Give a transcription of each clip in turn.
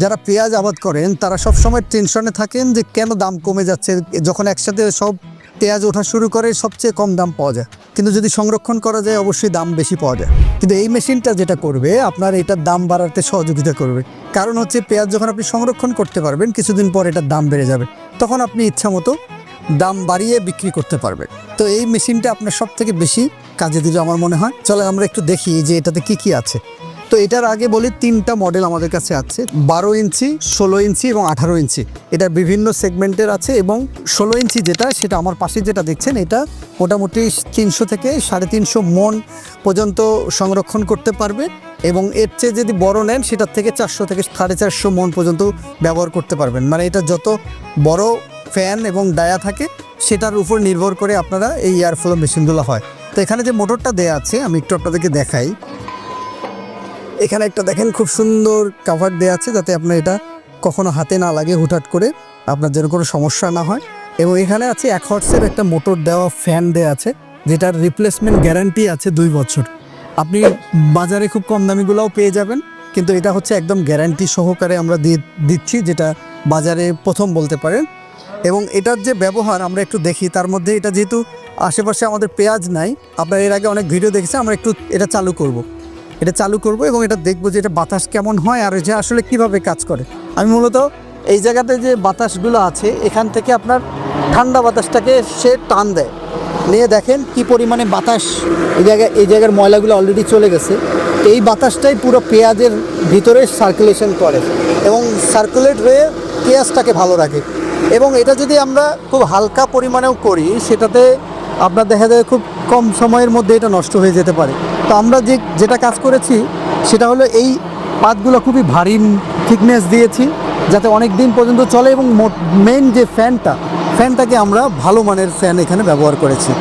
যারা পেঁয়াজ আবাদ করেন, তারা সব সময় টেনশনে থাকেন যে কেন দাম কমে যাচ্ছে। যখন একসাথে সব পেঁয়াজ ওঠা শুরু করে, সবচেয়ে কম দাম পাওয়া যায়। কিন্তু যদি সংরক্ষণ করা যায়, অবশ্যই দাম বেশি পাওয়া যায়। কিন্তু এই মেশিনটা যেটা করবে, আপনার এটার দাম বাড়াতে সহযোগিতা করবে। কারণ হচ্ছে, পেঁয়াজ যখন আপনি সংরক্ষণ করতে পারবেন, কিছুদিন পর এটার দাম বেড়ে যাবে। তখন আপনি ইচ্ছা মতো দাম বাড়িয়ে বিক্রি করতে পারবেন। তো এই মেশিনটা আপনার সব থেকে বেশি কাজে দিলে আমার মনে হয়। চলো আমরা একটু দেখি যে এটাতে কি কি আছে। তো এটার আগে বলি তিনটা মডেল আমাদের কাছে আছে। বারো ইঞ্চি, ষোলো ইঞ্চি এবং আঠারো ইঞ্চি। এটা বিভিন্ন সেগমেন্টের আছে এবং ষোলো ইঞ্চি যেটা, সেটা আমার পাশে যেটা দেখছেন, এটা মোটামুটি তিনশো থেকে সাড়ে তিনশো মন পর্যন্ত সংরক্ষণ করতে পারবে এবং এর চেয়ে যদি বড় নেন, সেটার থেকে চারশো থেকে সাড়ে চারশো মন পর্যন্ত ব্যবহার করতে পারবেন। মানে এটা যত বড় ফ্যান এবং ডায়া থাকে, সেটার উপর নির্ভর করে আপনারা এই এয়ারফ্লো মেশিনগুলো হয়। তো এখানে যে মোটরটা দেয়া আছে, আমি একটু আপনাদেরকে দেখাই। এখানে একটা দেখেন খুব সুন্দর কাভার দেওয়া আছে যাতে আপনার এটা কখনো হাতে না লাগে হুটহাট করে, আপনার যেন কোনো সমস্যা না হয়। এবং এখানে আছে এক হর্সের একটা মোটর দেওয়া ফ্যান দেওয়া আছে, যেটার রিপ্লেসমেন্ট গ্যারান্টি আছে দুই বছর। আপনি বাজারে খুব কম দামিগুলোও পেয়ে যাবেন, কিন্তু এটা হচ্ছে একদম গ্যারান্টি সহকারে আমরা দিয়ে দিচ্ছি, যেটা বাজারে প্রথম বলতে পারেন। এবং এটার যে ব্যবহার আমরা একটু দেখি, তার মধ্যে এটা যেহেতু আশেপাশে আমাদের পেঁয়াজ নাই, আপনারা এর আগে অনেক ভিডিও দেখেছি আমরা একটু এটা চালু করব। এটা চালু করব এবং এটা দেখব যে এটা বাতাস কেমন হয় আর যে আসলে কীভাবে কাজ করে। আমি মূলত এই জায়গাতে যে বাতাসগুলো আছে, এখান থেকে আপনার ঠান্ডা বাতাসটাকে সে টান দেয়। নিয়ে দেখেন কি পরিমাণে বাতাস এই জায়গায় এই জায়গার ময়লাগুলো অলরেডি চলে গেছে। এই বাতাসটাই পুরো পেঁয়াজের ভিতরে সার্কুলেশন করে এবং সার্কুলেট হয়ে পেঁয়াজটাকে ভালো রাখে। এবং এটা যদি আমরা খুব হালকা পরিমাণেও করি, সেটাতে আপনার দেখা যায় খুব কম সময়ের মধ্যে এটা নষ্ট হয়ে যেতে পারে। তো আমরা যে, যেটা কাজ করেছি, সেটা হলো এই পাতগুলো খুবই ভারী থিকনেস দিয়েছি, যাতে অনেক দিন পর্যন্ত চলে এবং মেইন যে ফ্যানটা ফ্যানটাকে আমরা ভালো মানের ফ্যান এখানে ব্যবহার করেছি।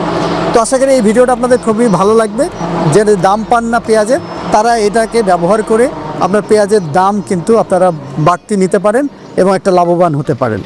তো আশা করি এই ভিডিওটা আপনাদের খুবই ভালো লাগবে। যে দাম পান না পেঁয়াজের তারা এটাকে ব্যবহার করে আপনার পেঁয়াজের দাম কিন্তু আপনারা বাড়তি নিতে পারেন এবং একটা লাভবান হতে পারেন।